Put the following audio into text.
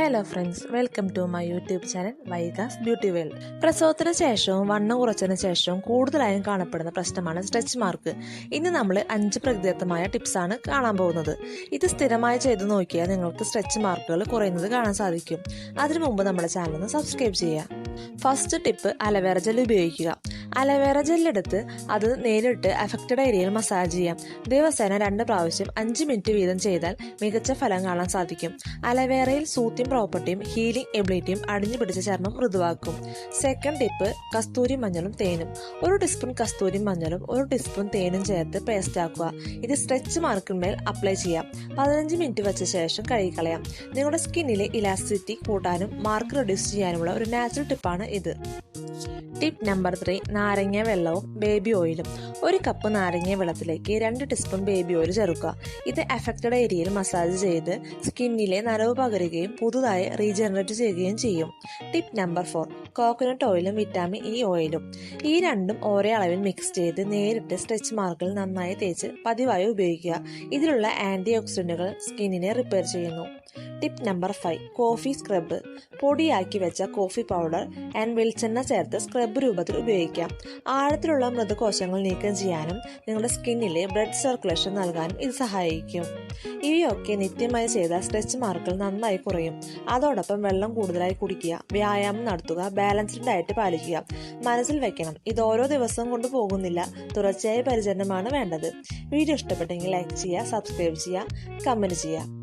Hello friends welcome to my YouTube channel Vaikas beauty world പ്രസവത്തിന് ശേഷവും വണ്ണം കുറച്ചതിന് ശേഷവും കൂടുതലായും കാണപ്പെടുന്ന പ്രശ്നമാണ് സ്ട്രെച്ച് മാർക്ക് ഇന്ന് നമ്മൾ അഞ്ച് പ്രകൃതിദത്തമായ ടിപ്സാണ് കാണാൻ പോകുന്നത്. ഇത് സ്ഥിരമായി ചെയ്തു നോക്കിയാൽ നിങ്ങൾക്ക് സ്ട്രെച്ച് മാർക്കുകൾ കുറയുന്നത് കാണാൻ സാധിക്കും. അതിനു മുമ്പ് നമ്മുടെ ചാനൽ ഒന്ന് സബ്സ്ക്രൈബ് ചെയ്യുക. First tip aloe vera gel ഉപയോഗിക്കുക. അലവേറ ജെല്ലെടുത്ത് അത് നേരിട്ട് അഫക്റ്റഡ് ഏരിയയിൽ മസാജ് ചെയ്യാം. ദിവസേന രണ്ട് പ്രാവശ്യം അഞ്ച് മിനിറ്റ് വീതം ചെയ്താൽ മികച്ച ഫലം കാണാൻ സാധിക്കും. അലവേറയിൽ സൂത്യം പ്രോപ്പർട്ടിയും ഹീലിംഗ് എബിലിറ്റിയും അടിഞ്ഞു പിടിച്ച ചർമ്മം മൃദുവാക്കും. സെക്കൻഡ് ടിപ്പ് കസ്തൂരി മഞ്ഞളും തേനും. ഒരു ടീസ്പൂൺ കസ്തൂരി മഞ്ഞളും ഒരു ടീസ്പൂൺ തേനും ചേർത്ത് പേസ്റ്റ് ആക്കുക. ഇത് സ്ട്രെച്ച് മാർക്കിന്മേൽ അപ്ലൈ ചെയ്യാം. പതിനഞ്ച് മിനിറ്റ് വെച്ച ശേഷം കഴുകിക്കളയാം. നിങ്ങളുടെ സ്കിന്നിലെ ഇലാസ്റ്റിസിറ്റി കൂട്ടാനും മാർക്ക് റെഡ്യൂസ് ചെയ്യാനുമുള്ള ഒരു നാച്ചുറൽ ടിപ്പാണ് ഇത്. ടിപ്പ് നമ്പർ ത്രീ നാരങ്ങ വെള്ളവും ബേബി ഓയിലും ഒരു കപ്പ് നാരങ്ങ വെള്ളത്തിലേക്ക് രണ്ട് ടീസ്പൂൺ ബേബി ഓയിൽ ചേർക്കുക. ഇത് എഫക്റ്റഡ് ഏരിയയിൽ മസാജ് ചെയ്ത് സ്കിന്നിലെ നനവ് പകരുകയും പുതുതായി റീജനറേറ്റ് ചെയ്യുകയും ചെയ്യും. ടിപ്പ് നമ്പർ ഫോർ കോക്കനട്ട് ഓയിലും വിറ്റാമിൻ ഇ ഓയിലും ഈ രണ്ടും ഒരേ അളവിൽ മിക്സ് ചെയ്ത് നേരിട്ട് സ്ട്രെച്ച് മാർക്കിൽ നന്നായി തേച്ച് പതിവായി ഉപയോഗിക്കുക. ഇതിലുള്ള ആന്റി ഓക്സിഡന്റുകൾ സ്കിന്നിനെ റിപ്പയർ ചെയ്യുന്നു. Tip number five coffee scrub പൊടിയാക്കി വെച്ച കോഫി പൗഡർ ആൻഡ് വെളിച്ചെണ്ണ ചേർത്ത് സ്ക്രബ് രൂപത്തിൽ ഉപയോഗിക്കാം. ആഴത്തിലുള്ള മൃദുകോശങ്ങൾ നീക്കം ചെയ്യാനും നിങ്ങളുടെ സ്കിന്നിലെ ബ്ലഡ് സർക്കുലേഷൻ നൽകാനും ഇത് സഹായിക്കും. ഇവയൊക്കെ നിത്യമായി ചെയ്ത സ്ട്രെച്ച് മാർക്കുകൾ നന്നായി കുറയും. അതോടൊപ്പം വെള്ളം കൂടുതലായി കുടിക്കുക വ്യായാമം നടത്തുക ബാലൻസ്ഡ് ഡയറ്റ് പാലിക്കുക മനസ്സിൽ വെക്കണം. ഇത് ഓരോ ദിവസവും കൊണ്ട് പോകുന്നില്ല തുടർച്ചയായ പരിചരണമാണ് വേണ്ടത്. വീഡിയോ ഇഷ്ടപ്പെട്ടെങ്കിൽ ലൈക്ക് ചെയ്യുക സബ്സ്ക്രൈബ് ചെയ്യുക കമന്റ് ചെയ്യുക.